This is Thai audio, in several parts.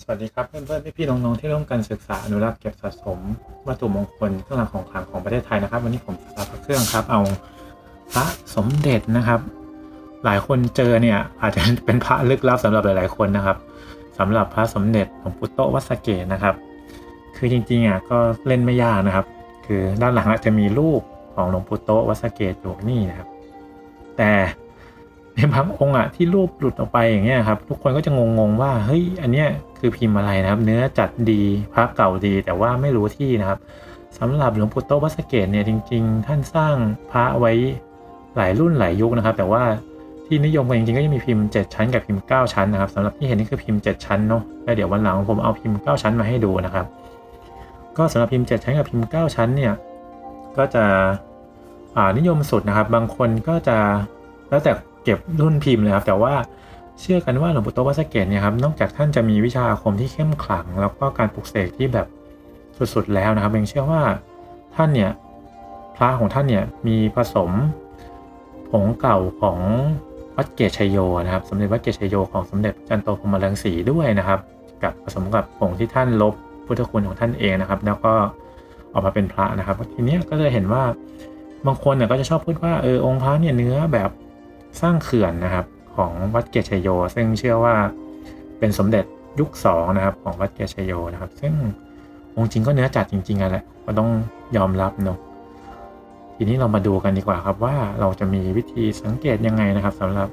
สวัสดีครับเพื่อนๆพี่ๆน้องๆที่ร่วมกันศึกษาอนุรักษ์เก็บสะสมวัตถุมงคลเครื่องรางของขลังของประเทศไทยนะครับ วันนี้ผมจะพาพระเครื่องครับ เอาพระสมเด็จนะครับ หลายคนเจอเนี่ยอาจจะเป็นพระลึกลับสำหรับหลาย ๆคนนะครับสำหรับพระสมเด็จหลวงปู่โตวัสเกตนะครับ คือจริงๆอะก็เล่นไม่ยากนะครับ คือด้านหลังอาจจะมีรูปของหลวงปู่โตวัสเกตอยู่นี่นะครับ แต่ ในบางองค์อะที่รูปหลุดออกไปอย่างเงี้ยครับ ทุกคนก็จะงงๆว่าเฮ้ยอันเนี้ยคือพิมพ์อะไรนะครับ เนื้อจัดดีพระเก่าดี แต่ว่าไม่รู้ที่นะครับสำหรับหลวงปู่โตวัดสเกตเนี่ยจริง ๆ ท่านสร้างพระไว้หลายรุ่นหลายยุคนะครับ แต่ว่าที่นิยมกันจริงๆก็จะมีพิมพ์ 7 ชั้นกับพิมพ์ 9 ชั้นนะครับสำหรับที่เห็นนี่คือพิมพ์ 7 ชั้นเนาะแล้วเดี๋ยววันหลังผมเอาพิมพ์ 9 ชั้นมาให้ดูนะครับ ก็สำหรับพิมพ์ 7 ชั้นกับพิมพ์ 9 ชั้นเนี่ยก็จะอ่านิยมสุดนะครับ บางคนก็จะแล้วแต่ เก็บรุ่นพิมพ์เลยครับ แต่ว่าเชื่อกันว่าหลวงปู่โตวัดสะเกตเนี่ยครับนอกจากท่านจะมีวิชาอาคมที่เข้มขลัง แล้วก็การปลุกเสกที่แบบสุดๆแล้วนะครับยังเชื่อว่าท่านเนี่ยพระของท่านเนี่ยมีผสมผงเก่าของวัดเกศชัยโยนะครับ สมเด็จวัดเกศชัยโยของสมเด็จจันโตพรมรังสีด้วยนะครับ กับผสมกับผงที่ท่านลบพุทธคุณของท่านเองนะครับ แล้วก็ออกมาเป็นพระนะครับ ทีนี้ก็จะเห็นว่าบางคนเนี่ยก็จะชอบพูดว่าเออองค์พระเนี่ยเนื้อแบบ สร้างเขื่อนนะครับของวัดเกชโย ซึ่งเชื่อว่าเป็นสมเด็จยุคสองนะครับของวัดเกชโยนะครับ ซึ่งองค์จริงก็เนื้อจัดจริงๆอะแหละก็ต้องยอมรับเนาะทีนี้เรามาดูกันดีกว่าครับว่าเราจะมีวิธีสังเกตยังไงนะครับสำหรับ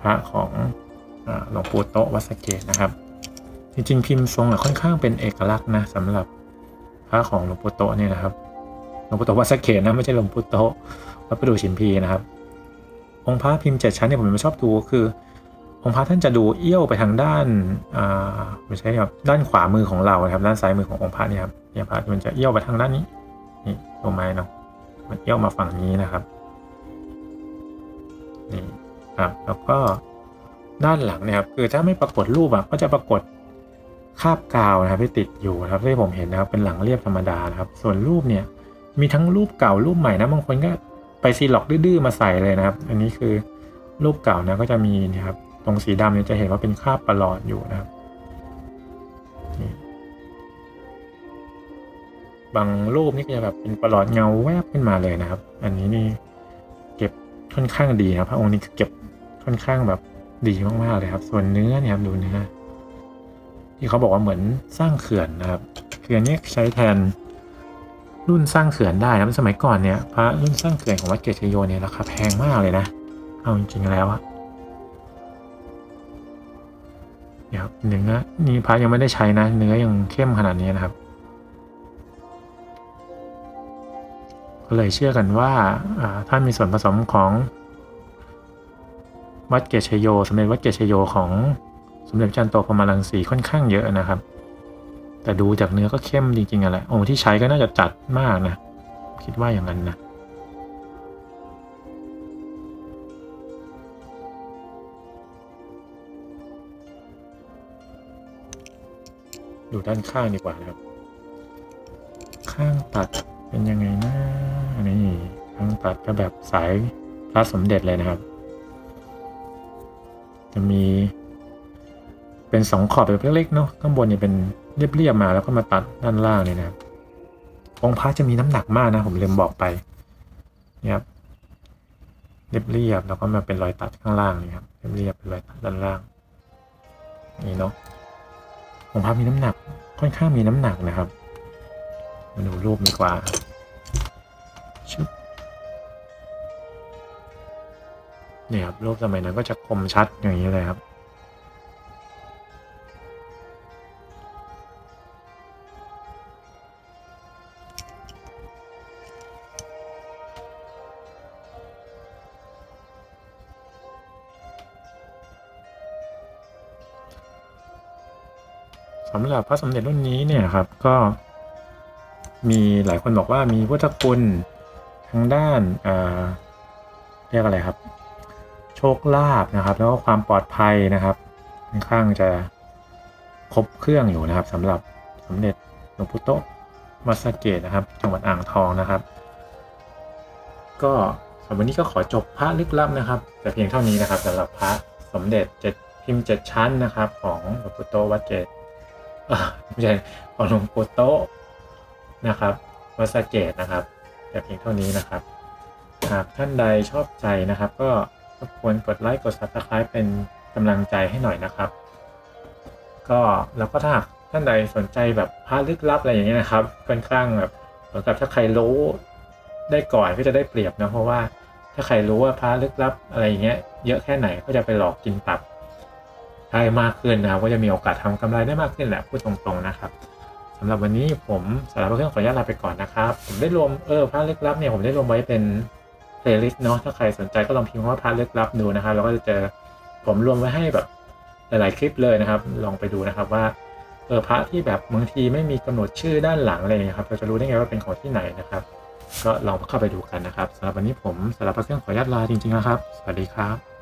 พระของหลวงปู่โตะวัดสะเกตนะครับ จริงๆ พิมพ์ทรงค่อนข้างเป็นเอกลักษณ์นะสำหรับพระของหลวงปู่โตะเนี่ยนะครับหลวงปู่โตะวัดสะเกตนะไม่ใช่หลวงปู่โตะวัดประดู่ชิมพีนะครับ องค์พระพิมพ์เจ็ดชั้นเนี่ยผมชอบดูคือ องค์พระท่านจะดูเอี้ยวไปทางด้านอ่าไม่ใช่ครับด้านขวามือของเราครับด้านซ้ายมือขององค์พระเนี่ยครับเนี่ยพระมันจะเอี้ยวไปทางด้านนี้นี่ตรงไม้เนาะมันเอี้ยวมาฝั่งนี้นะครับนี่ครับแล้วก็ด้านหลังเนี่ยครับคือถ้าไม่ปรากฏรูปอะก็จะปรากฏคาบกาวนะครับที่ติดอยู่นะครับที่ผมเห็นนะครับเป็นหลังเรียบธรรมดานะครับ ส่วนรูปเนี่ยมีทั้งรูปเก่ารูปใหม่นะบางคนก็ ไปซีล็อกดื้อๆมาใส่เลยนะครับ อันนี้คือรูปเก่านะก็จะมีนะครับตรงสีดำเนี่ยจะเห็นว่าเป็นคราบประหลอดอยู่นะครับบางรูปนี่ก็จะแบบเป็นประหลอดเงาแวบขึ้นมาเลยนะครับ อันนี้นี่เก็บค่อนข้างดีนะพระองค์นี้เก็บค่อนข้างแบบดีมากๆเลยครับ ส่วนเนื้อเนี่ยครับดูเนื้อที่เขาบอกว่าเหมือนสร้างเขื่อนนะครับเขื่อนนี้ใช้แทน รุ่นสร้างเขื่อนได้นะสมัยก่อนเนี่ยพระรุ่นสร้างเขื่อนของวัดเกศชโยเนี่ยราคาแพงมากเลยนะ เอาจริงๆแล้วอะเนี่ยครับเนื้อนี่พระยังไม่ได้ใช้นะ เนื้อยังเข้มขนาดนี้นะครับก็เลยเชื่อกันว่าอ่าท่านมีส่วนผสมของวัดเกศชโยสมเด็จวัดเกศชโยของสมเด็จจันโตพรมรังสีค่อนข้างเยอะนะครับ แต่ดูจากเนื้อก็เข้มจริงๆอะแหละองค์ที่ใช้ก็น่าจะจัดมากนะ คิดว่าอย่างนั้นนะดูด้านข้างดีกว่านะครับ ข้างตัดเป็นยังไงนะนี่ข้างตัดก็แบบสายพระสมเด็จเลยนะครับ จะมีเป็นสองขอบแบบเล็กๆเนาะข้างบนเนี่ยเป็น เรียบๆมาแล้วก็มาตัดด้านล่างเนี่ยนะครับองค์พระจะมีน้ำหนักมากนะ ผมลืมบอกไปนี่ยครับเรียบๆแล้วก็มาเป็นรอยตัดข้างล่างนี่ครับเรียบๆเป็นรอยตัดด้านล่างนี่เนาะองค์พระมีน้ำหนักค่อนข้างมีน้ำหนักนะครับมาดูรูปดีกว่าชุบเนี่ยครับรูปสมัยนั้นก็จะคมชัดอย่างนี้เลยครับ สำหรับพระสมเด็จรุ่นนี้เนี่ยครับก็มีหลายคนบอกว่ามีพุทธคุณทางด้านเอ่อเรียกอะไรครับ โชคลาภนะครับ แล้วก็ความปลอดภัยนะครับค่อนข้างจะครบเครื่องอยู่นะครับสำหรับสมเด็จหลวงพุโตะวัสะเกตนะครับ จังหวัดอ่างทองนะครับ ก็สำหรับวันนี้ก็ขอจบพระลึกลับนะครับ แต่เพียงเท่านี้นะครับสำหรับพระสมเด็จเจ็ดพิมพ์เจ็ดชั้นนะครับ ของหลวงปู่โตวัดเกต ไม่ใช่ของหลวงปู่โตนะครับวัดสเกตนะครับแต่เพียงเท่านี้นะครับ หากท่านใดชอบใจนะครับ ก็รบกวนกดไลค์กด subscribe เป็นกำลังใจให้หน่อยนะครับ ก็แล้วก็ถ้าหากท่านใดสนใจแบบพระลึกลับอะไรอย่างเงี้ยนะครับค่อนข้างแบบเหมือนกับถ้าใครรู้ได้ก่อนก็จะได้เปรียบนะเพราะว่าถ้าใครรู้ว่าพระลึกลับอะไรอย่างเงี้ยเยอะแค่ไหนก็จะไปหลอกกินตับ ได้มากขึ้นนะครับก็จะมีโอกาสทำกำไรได้มากขึ้นแหละพูดตรงๆนะครับสำหรับวันนี้ผมสารพัดเครื่องขออนุญาตลาไปก่อนนะครับ ผมได้รวมเออพระลึกลับเนี่ยผมได้รวมไว้เป็นเพลย์ลิสต์เนาะถ้าใครสนใจก็ลองพิมพ์ว่าพระลึกลับดูนะครับแล้วก็จะเจอผมรวมไว้ให้แบบหลายๆคลิปเลยนะครับ ลองไปดูนะครับว่าเออพระที่แบบบางทีไม่มีกำหนดชื่อด้านหลังอะไรอย่างเงี้ยครับเราจะรู้ได้ไงว่าเป็นของที่ไหนนะครับ ก็ลองเข้าไปดูกันนะครับสำหรับวันนี้ผมสารพัดเครื่องขออนุญาตลาจริงๆนะครับ สวัสดีครับ